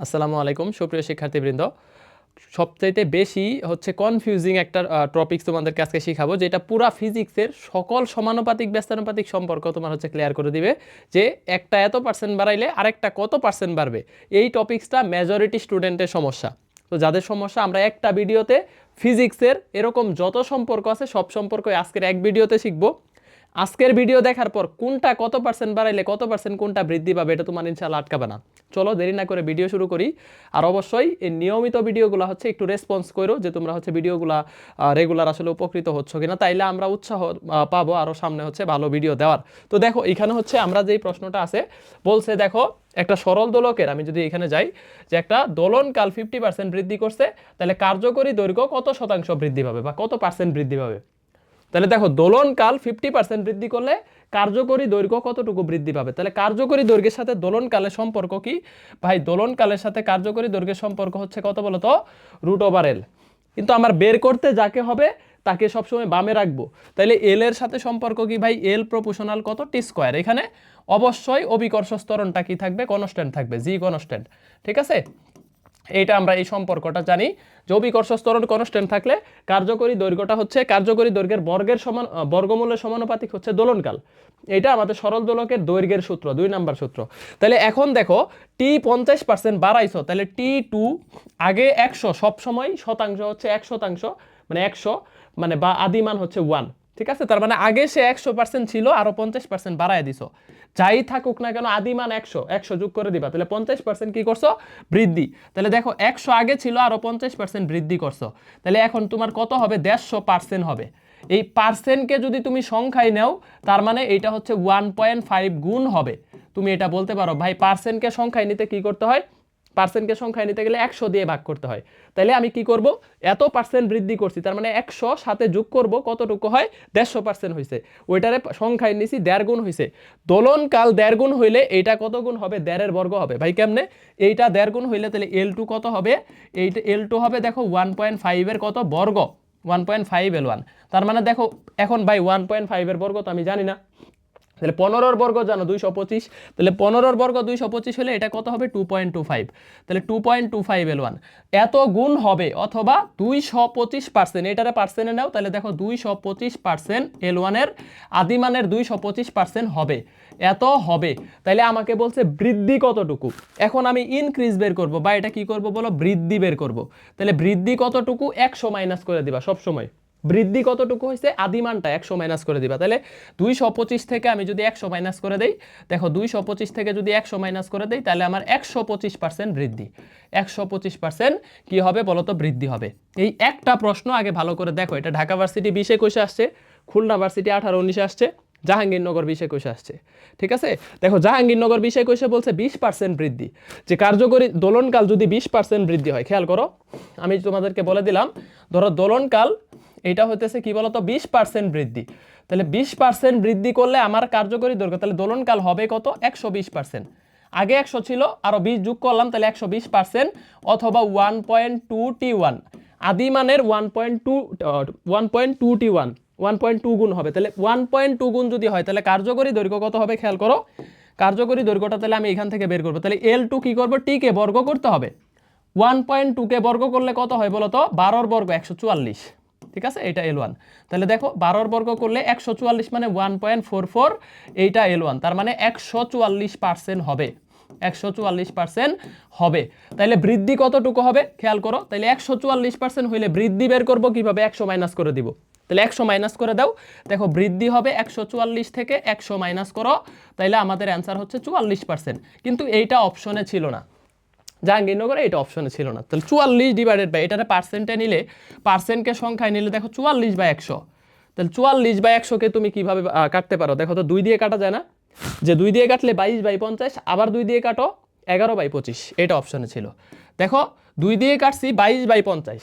আসসালামু আলাইকুম, সুপ্রিয় শিক্ষার্থীবৃন্দ। সবচাইতে বেশি হচ্ছে কনফিউজিং একটা টপিক তোমাদেরকে আজকে শিখাবো, যেটা পুরা ফিজিক্সের সকল সমানুপাতিক, ব্যস্তানুপাতিক সম্পর্ক তোমার হচ্ছে ক্লিয়ার করে দিবে, যে একটা এত পার্সেন্ট বাড়াইলে আরেকটা কত পার্সেন্ট বাড়বে। এই টপিক্সটা মেজরিটি স্টুডেন্টের সমস্যা। তো যাদের সমস্যা, আমরা একটা ভিডিওতে ফিজিক্সের এরকম যত সম্পর্ক আছে, সব সম্পর্ক আজকের এক ভিডিওতে শিখব। আজকের ভিডিও দেখার পর কোনটা কত পার্সেন্ট বাড়াইলে কত পার্সেন্ট কোনটা বৃদ্ধি পাবে এটা তোমার ইনশাল্লাহ আটকাবে না। চলো দেরি না করে ভিডিও শুরু করি। আর অবশ্যই এই নিয়মিত ভিডিওগুলো হচ্ছে একটু রেসপন্স করো যে তোমরা হচ্ছে ভিডিওগুলো রেগুলার আসলে উপকৃত হচ্ছ কিনা, তাইলে আমরা উৎসাহ পাবো আরও সামনে হচ্ছে ভালো ভিডিও দেওয়ার। তো দেখো, এখানে হচ্ছে আমরা যেই প্রশ্নটা আছে, বলছে দেখো, একটা সরল দোলকের, আমি যদি এখানে যাই, যে একটা দোলনকাল ফিফটি পার্সেন্ট বৃদ্ধি করছে, তাহলে কার্যকরী দৈর্ঘ্য কত শতাংশ বৃদ্ধি পাবে বা কত পার্সেন্ট বৃদ্ধি পাবে? তাহলে দেখো দোলনকাল ফিফটি পার্সেন্ট বৃদ্ধি করলে কার্যকরী দৈর্ঘ্য কতটুকু বৃদ্ধি পাবে? তাহলে কার্যকরী দৈর্ঘ্যের সাথে দোলনকালের সম্পর্ক কি? ভাই দোলনকালের সাথে কার্যকরী দৈর্ঘ্যের সম্পর্ক হচ্ছে কত বলো তো রুট ওভার এল কিন্তু আমার বের করতে যাকে হবে, তাকে সবসময় বামে রাখব। তাহলে এল এর সাথে সম্পর্ক কি ভাই? এল প্রপোশনাল কত? টি স্কোয়ার এখানে অবশ্যই অবিকর্ষ স্তরণটা কি থাকবে? কনস্ট্যান্ট থাকবে জি কনস্ট্যান্ট ঠিক আছে? এইটা আমরা এই সম্পর্কটা জানি। অভিকর্ষ স্তরণ কনস্ট্যান্ট থাকলে কার্যকরী দৈর্ঘ্যটা হচ্ছে কার্যকরী দৈর্ঘ্যের বর্গের সমান আহ, বর্গমূলের সমানুপাতিক হচ্ছে দোলনকাল। এটা আমাদের সরল দোলকের দৈর্ঘ্যের সূত্র দুই নাম্বার সূত্র। তাহলে এখন দেখো টি পঞ্চাশ পার্সেন্ট বাড়াইছো তাহলে টি টু আগে একশো সবসময় শতাংশ হচ্ছে এক শতাংশ মানে একশো মানে বা আদিমান হচ্ছে ওয়ান ঠিক আছে? তার মানে আগে সে একশো পার্সেন্ট ছিল, আরও পঞ্চাশ পার্সেন্ট বাড়ায় দিছো। যাই থাকুক না কেন আদিমান একশো একশো যোগ করে দিবা। তাহলে পঞ্চাশ পার্সেন্ট কি করছ? বৃদ্ধি। তাহলে দেখো, একশো আগে ছিল, আরও পঞ্চাশ পার্সেন্ট বৃদ্ধি করছ। তাহলে এখন তোমার কত হবে? দেড়শো পার্সেন্ট হবে। এই পার্সেন্টকে যদি তুমি সংখ্যায় নাও, তার মানে এইটা হচ্ছে ওয়ান পয়েন্ট ফাইভ গুণ হবে। তুমি এটা বলতে পারো, ভাই পার্সেন্টকে সংখ্যায় নিতে কি করতে হয়? পার্সেন্টকে সংখ্যায় নিতে গেলে একশো দিয়ে ভাগ করতে হয়। তাহলে আমি কি করব? এত পার্সেন্ট বৃদ্ধি করছি, তার মানে একশো সাথে যোগ করব কতটুকু হয়? দেড়শো পার্সেন্ট হয়েছে ওইটারে সংখ্যায় নিছি দেড় গুণ হয়েছে দোলনকাল দেড় গুণ হইলে এইটা কত গুণ হবে? দেড়ের বর্গ হবে। ভাই, কেমনে? এইটা দেড় গুণ হইলে তাহলে এল টু কত হবে? এইটা এল টু হবে, দেখো ওয়ান পয়েন্ট ফাইভের কত? বর্গ। One point five L one তার মানে দেখো, এখন ভাই ওয়ান পয়েন্ট ফাইভের বর্গ তো আমি জানি না। তাহলে পনেরোর বর্গ জানো দুইশো পঁচিশ, তাহলে পনেরোর বর্গ দুইশো পঁচিশ হলে এটা কত হবে? টু পয়েন্ট টু ফাইভ তাহলে two point two five L one এত গুণ হবে অথবা দুইশো পঁচিশ পার্সেন্ট এটারে পার্সেন্টে নাও, তাহলে দেখো দুইশো পঁচিশ পার্সেন্ট এল ওয়ানের আদিমানের দুইশো পঁচিশ পার্সেন্ট হবে। এত হবে। তাহলে আমাকে বলছে বৃদ্ধি কতটুকু? এখন আমি ইনক্রিজ বের করব, বা এটা কি করব বলো? বৃদ্ধি বের করব। তাহলে বৃদ্ধি কতটুকু? একশো মাইনাস করে দিবা সবসময়। বৃদ্ধি কতটুকু হয়েছে? আদিমানটা একশো মাইনাস করে দিবা। তাহলে দুইশো পঁচিশ থেকে আমি যদি একশো মাইনাস করে দেই, দেখো দুইশো পঁচিশ থেকে যদি একশো মাইনাস করে দেই, তাহলে আমার একশো পঁচিশ পার্সেন্ট বৃদ্ধি। একশো পঁচিশ পার্সেন্ট কী হবে বলতো? বৃদ্ধি হবে। এই একটা প্রশ্ন আগে ভালো করে দেখো। এটা ঢাকা ভার্সিটি বিশ একুশে আসছে, খুলনা ভার্সিটি আঠারো উনিশে আসছে, জাহাঙ্গীরনগর বিশ একুশে আসছে। ঠিক আছে? দেখো জাহাঙ্গীরনগর বিশ একুশে বলছে বিশ পার্সেন্ট বৃদ্ধি। যে কার্যকরী দোলনকাল যদি বিশ পার্সেন্ট বৃদ্ধি হয়, খেয়াল করো, আমি তোমাদেরকে বলে দিলাম, ধরো দোলনকাল এটা হতেছে কি বলতো, বিশ পার্সেন্ট বৃদ্ধি। তাহলে বিশ পার্সেন্ট বৃদ্ধি করলে আমার কার্যকরী দৈর্ঘ্য, তাহলে দোলনকাল হবে কত? একশো বিশ পার্সেন্ট আগে একশো ছিল আরও বিশ যোগ করলাম, তাহলে একশো বিশ পার্সেন্ট অথবা one point two T one আদিমানের one point two one point two T one one point two গুণ হবে। তাহলে ওয়ান পয়েন্ট টু গুণ যদি হয়, তাহলে কার্যকরী দৈর্ঘ্য কত হবে? খেয়াল করো, কার্যকরী দৈর্ঘ্যটা তাহলে আমি এখান থেকে বের করব। তাহলে এল টু কী করব? টিকে বর্গ করতে হবে। ওয়ান পয়েন্ট টুকে বর্গ করলে কত হয় বলো তো বারোর বর্গ, একশো চুয়াল্লিশ। ঠিক আছে? এটা এল ওয়ান তাহলে দেখো, বারোর বর্গ করলে একশো চুয়াল্লিশ মানে ওয়ান পয়েন্ট ফোর ফোর এইটা এল ওয়ান তার মানে একশো চুয়াল্লিশ পার্সেন্ট হবে। একশো চুয়াল্লিশ পার্সেন্ট হবে। তাহলে বৃদ্ধি কতটুকু হবে? খেয়াল করো, তাহলে একশো চুয়াল্লিশ পার্সেন্ট হইলে বৃদ্ধি বের করব কীভাবে? একশো মাইনাস করে দিব। তাহলে একশো মাইনাস করে দাও। দেখো, বৃদ্ধি হবে একশো চুয়াল্লিশ থেকে একশো মাইনাস করো। তাইলে আমাদের অ্যান্সার হচ্ছে চুয়াল্লিশ পার্সেন্ট কিন্তু এইটা অপশনে ছিল না। জাহাঙ্গীরনগরে এটা অপশনে ছিল না। তাহলে চুয়াল্লিশ ডিভাইডেড বাই এটাতে পার্সেন্টে নিলে পার্সেন্টকে সংখ্যায় নিলে দেখো চুয়াল্লিশ বাই একশো। তাহলে চুয়াল্লিশ বাই একশোকে তুমি কীভাবে কাটতে পারো? দেখো তো দুই দিয়ে কাটা যায় না। যে দুই দিয়ে কাটলে বাইশ বাই পঞ্চাশ, আবার দুই দিয়ে কাটো এগারো বাই পঁচিশ, এটা অপশনে ছিল। দেখো দুই দিয়ে কাটছি বাইশ বাই পঞ্চাশ।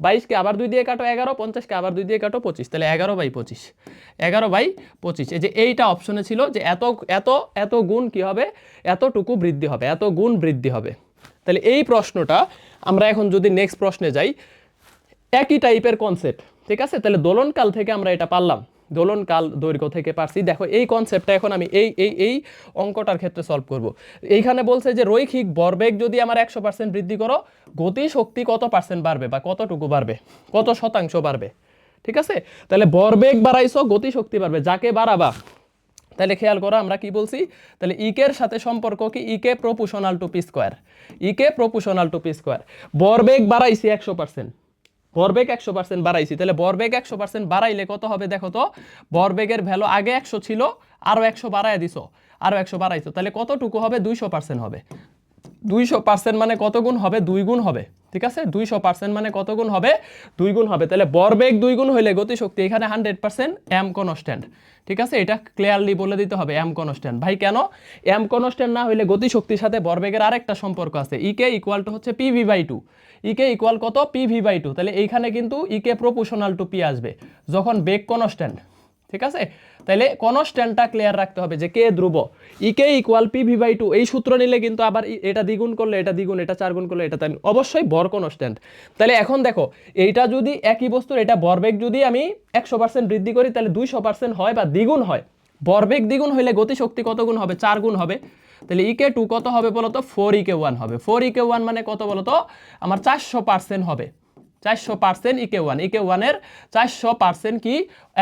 বাইশকে আবার দুই দিয়ে কাটো এগারো পঞ্চাশকে আবার দুই দিয়ে কাটো পঁচিশ, তাহলে এগারো বাই পঁচিশ। এগারো বাই পঁচিশ, এই যে এইটা অপশনে ছিল যে এত এত এত গুণ কি হবে? এতটুকু বৃদ্ধি হবে, এত গুণ বৃদ্ধি হবে। তাহলে এই প্রশ্নটা আমরা এখন যদি নেক্সট প্রশ্নে যাই, একই টাইপের কনসেপ্ট ঠিক আছে? তাহলে দোলনকাল থেকে আমরা এটা পারলাম। দোলন কাল দৈর্ঘ্য থেকে পারছি। দেখো, এই কনসেপ্টটা এখন আমি এই এই এই অঙ্কটার ক্ষেত্রে সলভ করব। এইখানে বলছে যে রৈখিক বরবেগ যদি আমার একশো পার্সেন্ট বৃদ্ধি করো গতি শক্তি কত পার্সেন্ট বাড়বে বা কতটুকু বাড়বে? কত শতাংশ বাড়বে? ঠিক আছে? তাহলে বরবেগ বাড়াইছো গতি শক্তি বাড়বে। যাকে বাড়াবা? তাহলে খেয়াল করো, আমরা কি বলছি? তাহলে ইকের সাথে সম্পর্ক কি? E K proportional two P square EK proportional two P square বরবেগ বাড়াইছি একশো পার্সেন্ট বরবেগ একশো পার্সেন্ট বাড়াইছি। তাহলে বরবেগ একশো পার্সেন্ট বাড়াইলে কত হবে দেখো তো? বরবেগের ভ্যালু আগে একশো ছিল আরও একশো বাড়াই দিছো আরও একশো বাড়াইছো। তাহলে কতটুকু হবে? দুইশো পার্সেন্ট হবে। দুইশো পার্সেন্ট মানে কত গুণ হবে? দুই গুণ হবে। ঠিক আছে? দুইশো পার্সেন্ট মানে কত গুণ হবে? দুই গুণ হবে। তাহলে বরবেগ দুই গুণ হইলে গতিশক্তি এখানে হান্ড্রেড পার্সেন্ট এম কনস্ট্যান্ট ঠিক আছে? এটা ক্লিয়ারলি বলে দিতে হবে এম কনস্ট্যান্ট ভাই, কেন? এম কনস্ট্যান্ট না হইলে গতিশক্তির সাথে বরবেগের আরেকটা সম্পর্ক আছে। ইকে ইকুয়াল টু হচ্ছে PV by two EK equal কত? পিভি বাই টু তাহলে এইখানে কিন্তু ইকে প্রপোশনাল টু পি আসবে। যখন বেগ কনস্ট্যান্ট ঠিক আছে? তাহলে কনস্ট্যান্টটা ক্লিয়ার রাখতে হবে যে কে ধ্রুব? EK equal P V by two এই সূত্র নিলে কিন্তু আবার এটা দ্বিগুণ করলে এটা দ্বিগুণ, এটা চার গুণ করলে এটা তাই অবশ্যই বর কনস্ট্যান্ট তাহলে এখন দেখো, এইটা যদি একই বস্তুর, এটা বরবেগ যদি আমি একশো পার্সেন্ট বৃদ্ধি করি তাহলে দুইশো পার্সেন্ট হয় বা দ্বিগুণ হয়। বরবেগ দ্বিগুণ হইলে গতিশক্তি কত গুণ হবে? চার গুণ হবে তাহলে ইকে টু কত হবে বলতো? ফোর ইকে ওয়ান হবে। ফোর ইকে ওয়ান মানে কত বলতো? আমার চারশো পার্সেন্ট হবে। চারশো পার্সেন্ট ইকে ওয়ান ইকে ওয়ানের চারশো পার্সেন্ট কি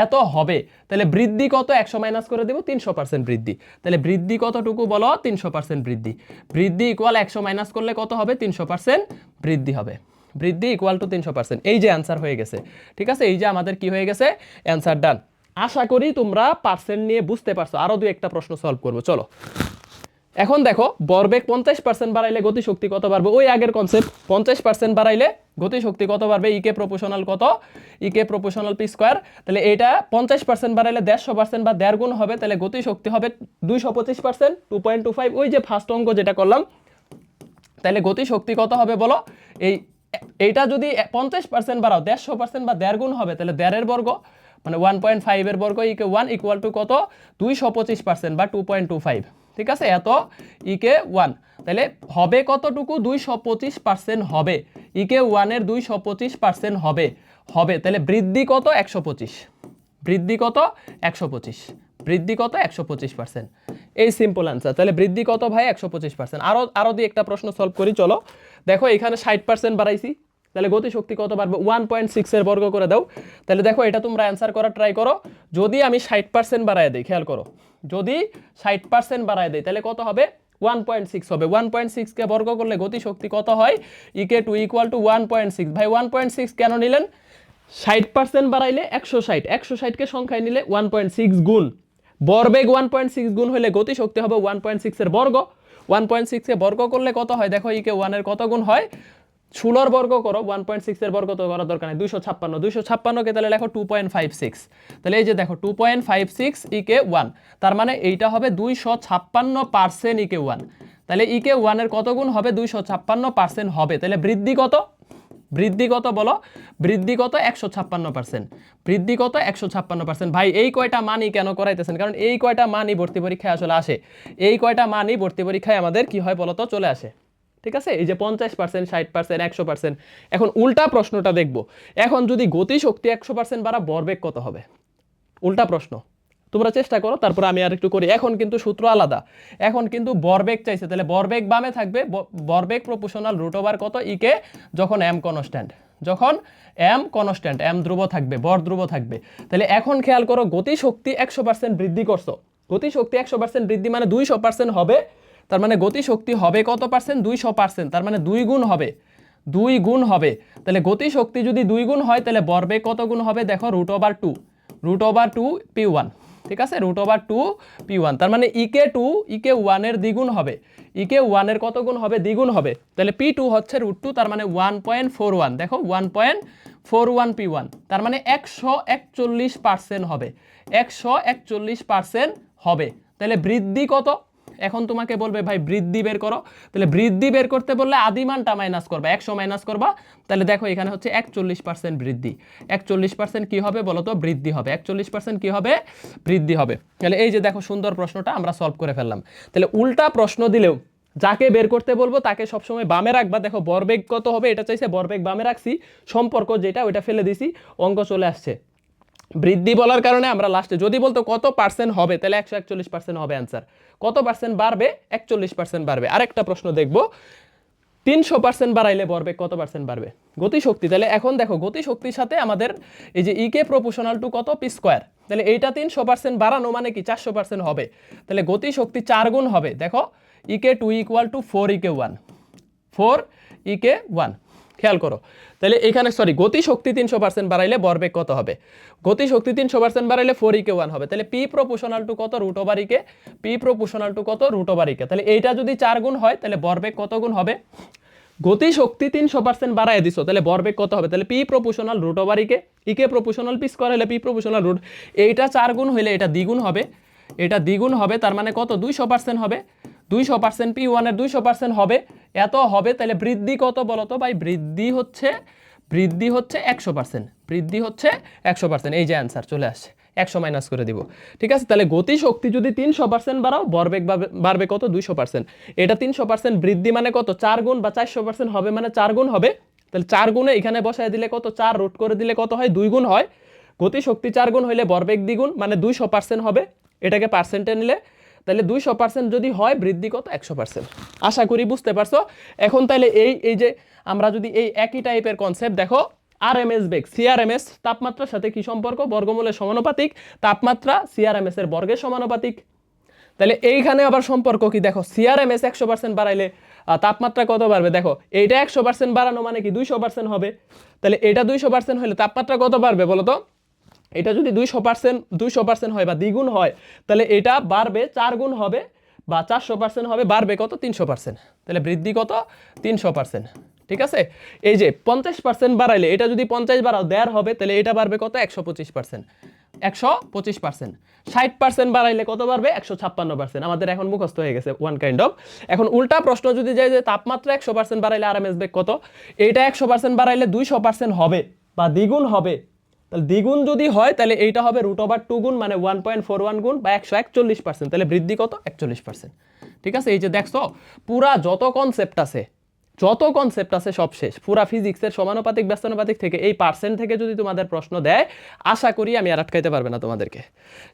এত হবে? তাহলে বৃদ্ধি কত? একশো মাইনাস করে দেবো, তিনশো পার্সেন্ট বৃদ্ধি। তাহলে বৃদ্ধি কতটুকু বলো? তিনশো পার্সেন্ট বৃদ্ধি। বৃদ্ধি ইকুয়াল একশো মাইনাস করলে কত হবে? তিনশো পার্সেন্ট বৃদ্ধি হবে। বৃদ্ধি ইকুয়াল টু তিনশো পার্সেন্ট। এই যে অ্যান্সার হয়ে গেছে। ঠিক আছে? এই যে আমাদের কি হয়ে গেছে? অ্যান্সার ডান আশা করি তোমরা পার্সেন্ট নিয়ে বুঝতে পারছ। আরও দু একটা প্রশ্ন সলভ করব। চলো। এখন দেখো বরবেগ পঞ্চাশ পার্সেন্ট বাড়াইলে গতিশক্তি কত বাড়বে? ওই আগের কনসেপ্ট পঞ্চাশ পার্সেন্ট বাড়াইলে গতিশক্তি কত বাড়বে? ইকে প্রপোশনাল কত? ইকে প্রপোশনাল পি স্কোয়ার তাহলে এটা পঞ্চাশ পার্সেন্ট বাড়াইলে দেড়শো পার্সেন্ট বা দেড় গুণ হবে, তাহলে গতিশক্তি হবে দুইশো পঁচিশ percent two point two five ওই যে ফার্স্ট অঙ্ক যেটা করলাম, তাহলে গতিশক্তি কত হবে বলো? এই, এইটা যদি পঞ্চাশ পার্সেন্ট বাড়াও, দেড়শো পার্সেন্ট বা দেড় গুণ হবে, তাহলে দেড়ের বর্গ মানে ওয়ান পয়েন্ট ফাইভের বর্গ ইকে ওয়ান ইকুয়াল টু কত? দুইশো পঁচিশ পার্সেন্ট বা টু পয়েন্ট টু ফাইভ ঠিক আছে? এত ইকে ওয়ান তাহলে হবে কতটুকু? দুইশো পঁচিশ পার্সেন্ট হবে। ইকে ওয়ানের দুইশো পঁচিশ পার্সেন্ট হবে। হবে। তাহলে বৃদ্ধি কত? একশো পঁচিশ। বৃদ্ধি কত? একশো পঁচিশ। বৃদ্ধি কত? একশো পঁচিশ পার্সেন্ট এই সিম্পল অ্যান্সার তাহলে বৃদ্ধি কত ভাই? একশো পঁচিশ পার্সেন্ট আরও আরও দিয়ে একটা প্রশ্ন সলভ করি, চলো। দেখো, এখানে ষাট পার্সেন্ট বাড়াইছি। তাহলে গতিশক্তি কত বাড়বে? ওয়ান পয়েন্ট সিক্সের বর্গ করে দাও। তাহলে দেখো, এটা তোমরা অ্যান্সার করার ট্রাই করো। যদি আমি ষাট পার্সেন্ট বাড়ায় দিই, খেয়াল করো। যদি ষাট পার্সেন্ট বাড়ায় দিই, তাহলে কত হবে? ওয়ান পয়েন্ট সিক্স হবে। ওয়ান পয়েন্ট সিক্সকে বর্গ করলে গতিশক্তি কত হয়? EK two equal to one point six ভাই ওয়ান পয়েন্ট সিক্স কেন নিলেন? ষাট পার্সেন্ট বাড়াইলে একশো ষাট। একশো ষাটকে সংখ্যায় নিলে ওয়ান পয়েন্ট সিক্স গুণ। বরবেগ ওয়ান পয়েন্ট সিক্স গুণ হলে গতিশক্তি হবে ওয়ান পয়েন্ট সিক্সের বর্গ। ওয়ান পয়েন্ট সিক্সে বর্গ করলে কত হয়? দেখো ইকে ওয়ানের কত গুণ হয়? ষোলোর বর্গ করো ওয়ান পয়েন্ট সিক্সের বর্গ তো করার দরকার নেই, দুইশো ছাপ্পান্ন, দুইশো ছাপ্পান্নকে তাহলে লেখো টু পয়েন্ট ফাইভ সিক্স তাহলে এই যে দেখো two point five six EK one তার মানে এইটা হবে দুইশো ছাপ্পান্ন পার্সেন্ট ইকে ওয়ান তাহলে ইকে ওয়ানের কত গুণ হবে? দুইশো ছাপ্পান্ন পার্সেন্ট হবে। তাহলে বৃদ্ধি কত? বৃদ্ধি কত বলো? বৃদ্ধি কত? একশো ছাপ্পান্ন পার্সেন্ট বৃদ্ধি কত? একশো ছাপ্পান্ন পার্সেন্ট ভাই, এই কয়টা মানই কেন করাইতেছেন? কারণ এই কয়টা মানই ভর্তি পরীক্ষায় আসলে আসে। এই কয়টা মানই ভর্তি পরীক্ষায় আমাদের কি হয় বলতো চলে আসে। ঠিক আছে? এই যে পঞ্চাশ পার্সেন্ট ষাট পার্সেন্ট একশো পার্সেন্ট এখন উল্টা প্রশ্নটা দেখব। এখন যদি গতিশক্তি একশো পার্সেন্ট বাড়া, বরবেগ কত হবে? উল্টা প্রশ্ন। তোমরা চেষ্টা করো, তারপর আমি আর একটু করি। এখন কিন্তু সূত্র আলাদা। এখন কিন্তু বরবেগ চাইছে। তাহলে বরবেগ বামে থাকবে। বরবেগ প্রপোশনাল রুট ওভার কত? ইকে যখন এম কনস্ট্যান্ট যখন এম কনস্ট্যান্ট এম ধ্রুব থাকবে, বর ধ্রুব থাকবে। তাহলে এখন খেয়াল করো, গতিশক্তি একশো পার্সেন্ট বৃদ্ধি করছ। গতিশক্তি একশো পার্সেন্ট বৃদ্ধি মানে দুইশো পার্সেন্ট হবে তার মানে গতিশক্তি হবে কত পার্সেন্ট? দুইশো পার্সেন্ট। তার মানে দুই গুণ হবে। দুই গুণ হবে। তাহলে গতিশক্তি যদি দুই গুণ হয়, তাহলে বরবেগ কত গুণ হবে? দেখো root over two root over two P one ঠিক আছে? Root over two P one তার মানে ইকে টু ইকে ওয়ানের দ্বিগুণ হবে। ইকে ওয়ানের কত গুণ হবে? দ্বিগুণ হবে। তাহলে পি টু হচ্ছে রুট টু তার মানে ওয়ান পয়েন্ট ফোর ওয়ান দেখো one point four one P one তার মানে একশো একচল্লিশ পার্সেন্ট হবে। একশো একচল্লিশ পার্সেন্ট হবে। তাহলে বৃদ্ধি কত? এখন তোমাকে বলবে, ভাই, বৃদ্ধি বের করো। তাহলে বৃদ্ধি বের করতে বললে আদিমানটা মাইনাস করবা। একশো মাইনাস করবা। তাহলে দেখো, এখানে হচ্ছে একচল্লিশ পার্সেন্ট বৃদ্ধি। একচল্লিশ পার্সেন্ট কী হবে বলো তো? বৃদ্ধি হবে। একচল্লিশ পার্সেন্ট কী হবে? বৃদ্ধি হবে। তাহলে এই যে দেখো, সুন্দর প্রশ্নটা আমরা সলভ করে ফেললাম। তাহলে উল্টা প্রশ্ন দিলেও যাকে বের করতে বলব, তাকে সবসময় বামে রাখবা। দেখো, বরবেগ কত হবে? এটা চাইছে বরবেগ বামে রাখছি। সম্পর্ক যেটা, ওইটা ফেলে দিছি। অঙ্ক চলে আসছে। বৃদ্ধি বলার কারণে আমরা লাস্টে যদি বলতো কত পার্সেন্ট হবে, তাহলে একশো একচল্লিশ পার্সেন্ট হবে অ্যান্সার কত পার্সেন্ট বাড়বে? একচল্লিশ পার্সেন্ট বাড়বে। আরেকটা প্রশ্ন দেখব। তিনশো পার্সেন্ট বাড়াইলে বরবে কত পার্সেন্ট বাড়বে? গতিশক্তি। তাহলে এখন দেখো, গতিশক্তির সাথে আমাদের এই যে ইকে প্রপোশনাল টু কত? পি স্কোয়ার তাহলে এইটা তিনশো পার্সেন্ট বাড়ানো মানে কি? চারশো পার্সেন্ট হবে। তাহলে গতিশক্তি চার গুণ হবে। দেখো EK two equal to four EK one four EK one খেয়াল করো। তাহলে এখানে সরি গতি শক্তি তিনশো পার্সেন্ট বাড়াইলে বরবেগ কত হবে? গতি শক্তি তিনশো পার্সেন্ট বাড়াইলে ফোর ইকে ওয়ান হবে। তাহলে পি প্রপোশনাল টু কত? Root EK P proportional to কত? রুট ইকে তাহলে এইটা যদি চার গুণ হয় তাহলে বরবেগ কত গুণ হবে? গতি শক্তি তিনশো পার্সেন্ট বাড়ায় দিছো তাহলে বরবেগ কত হবে? তাহলে P proportional root over EK EK proportional P square হলে পি প্রপোশনাল রুট এইটা চার গুণ হইলে এটা দ্বিগুণ হবে। এটা দ্বিগুণ হবে, তার মানে কত? দুইশো পার্সেন্ট হবে। দুইশো পার্সেন্ট পি ওয়ানের দুইশো পার্সেন্ট হবে। এত হবে, তাহলে বৃদ্ধি কত বলো তো ভাই? বৃদ্ধি হচ্ছে বৃদ্ধি হচ্ছে একশো পার্সেন্ট বৃদ্ধি হচ্ছে একশো পার্সেন্ট এই যে অ্যান্সার চলে আসছে। একশো মাইনাস করে দিব। ঠিক আছে? তাহলে গতিশক্তি যদি তিনশো পার্সেন্ট বাড়াও, বরবেগ বাড়বে কত? দুইশো পার্সেন্ট এটা তিনশো পার্সেন্ট বৃদ্ধি মানে কত? চার গুণ বা চারশো পার্সেন্ট হবে মানে চার গুণ হবে। তাহলে চার গুণে এখানে বসায় দিলে কত? চার রুট করে দিলে কত হয়? দুই গুণ হয়। গতি শক্তি চার গুণ হইলে বরবেগ দ্বিগুণ মানে দুইশো পার্সেন্ট হবে। এটাকে পার্সেন্টে নিলে তাহলে দুইশো পার্সেন্ট যদি হয় বৃদ্ধি কত? একশো পার্সেন্ট আশা করি বুঝতে পারছ? এখন তাহলে এই এই যে আমরা যদি এই একই টাইপের কনসেপ্ট দেখো আর এম এস বেগ সিআরএমএস তাপমাত্রার সাথে কি সম্পর্ক? বর্গমূলের সমানুপাতিক, তাপমাত্রা সিআরএমএস এর বর্গের সমানুপাতিক। তাহলে এইখানে আবার সম্পর্ক কি? দেখো সিআরএমএস একশো পার্সেন্ট বাড়াইলে তাপমাত্রা কত বাড়বে? দেখো, এইটা একশো পার্সেন্ট বাড়ানো মানে কি? দুইশো পার্সেন্ট হবে। তাহলে এটা দুইশো পার্সেন্ট হলে তাপমাত্রা কত বাড়বে বলো তো? এটা যদি দুইশো পার্সেন্ট দুইশো পার্সেন্ট হয় বা দ্বিগুণ হয়, তাহলে এটা বাড়বে চার গুণ হবে বা চারশো পার্সেন্ট হবে, বাড়বে কত? তিনশো পার্সেন্ট তাহলে বৃদ্ধি কত? তিনশো পার্সেন্ট ঠিক আছে? এই যে পঞ্চাশ পার্সেন্ট বাড়াইলে, এটা যদি পঞ্চাশ বাড়াও, দেড় হবে, তাহলে এটা বাড়বে কত? একশো পঁচিশ পার্সেন্ট একশো পঁচিশ পার্সেন্ট ষাট পার্সেন্ট বাড়াইলে কত বাড়বে? একশো ছাপ্পান্ন পার্সেন্ট আমাদের এখন মুখস্থ হয়ে গেছে ওয়ান কাইন্ড অফ এখন উল্টা প্রশ্ন যদি যায় যে তাপমাত্রা একশো পার্সেন্ট বাড়াইলে আর এম বেগ কত? এটা একশো পার্সেন্ট বাড়াইলে দুইশো পার্সেন্ট হবে বা দ্বিগুণ হবে তাহলে দ্বিগুণ যদি হয়, তাহলে এইটা হবে রুট ওভার টু গুণ মানে ওয়ান পয়েন্ট ফোর ওয়ান গুণ বা একশো একচল্লিশ পার্সেন্ট তাহলে বৃদ্ধি কত? একচল্লিশ পার্সেন্ট ঠিক আছে? এই যে দেখছ, পুরা যত কনসেপ্ট আছে, যত কনসেপ্ট আছে সব শেষ। পুরা ফিজিক্সের সমানুপাতিক, ব্যস্তানুপাতিক থেকে এই পার্সেন্ট থেকে যদি তোমাদের প্রশ্ন দেয়, আশা করি আমি আর আটকাইতে পারবে না তোমাদেরকে।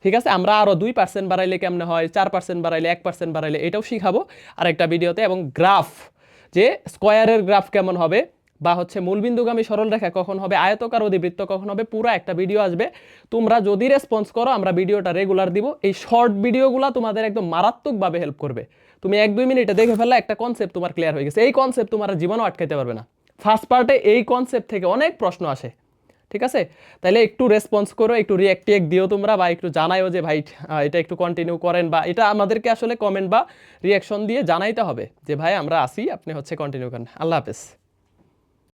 ঠিক আছে? আমরা আরও দুই পার্সেন্ট বাড়াইলে কেমনে হয়, চার পার্সেন্ট বাড়াইলে এক পার্সেন্ট বাড়াইলে এটাও শিখাবো আরেকটা ভিডিওতে এবং গ্রাফ যে স্কোয়ারের গ্রাফ কেমন হবে বা হচ্ছে মূলবিন্দুগামী সরলরেখা কখন হবে? আয়তকার অধিবৃত্ত কখন হবে? পুরো একটা ভিডিও আসবে। তোমরা যদি রেসপন্স করো, আমরা ভিডিওটা রেগুলার দিব। এই শর্ট ভিডিওগুলো তোমাদের একদম মারাত্মকভাবে হেল্প করবে। তুমি এক দুই মিনিটে দেখে ফেললে একটা কনসেপ্ট তোমার ক্লিয়ার হয়ে গেছে। এই কনসেপ্ট তোমার জীবনও আটকাইতে পারবে না। ফার্স্ট পার্টে এই কনসেপ্ট থেকে অনেক প্রশ্ন আসে। ঠিক আছে? তাহলে একটু রেসপন্স করো, একটু রিয়াক্ট টিয়াক্ট দিও তোমরা বা একটু জানাইও যে, ভাই এটা একটু কন্টিনিউ করেন বা এটা আমাদেরকে আসলে কমেন্ট বা রিয়াকশন দিয়ে জানাইতে হবে যে, ভাই, আমরা আসি আপনি হচ্ছে কন্টিনিউ করেন। আল্লাহ হাফেজ।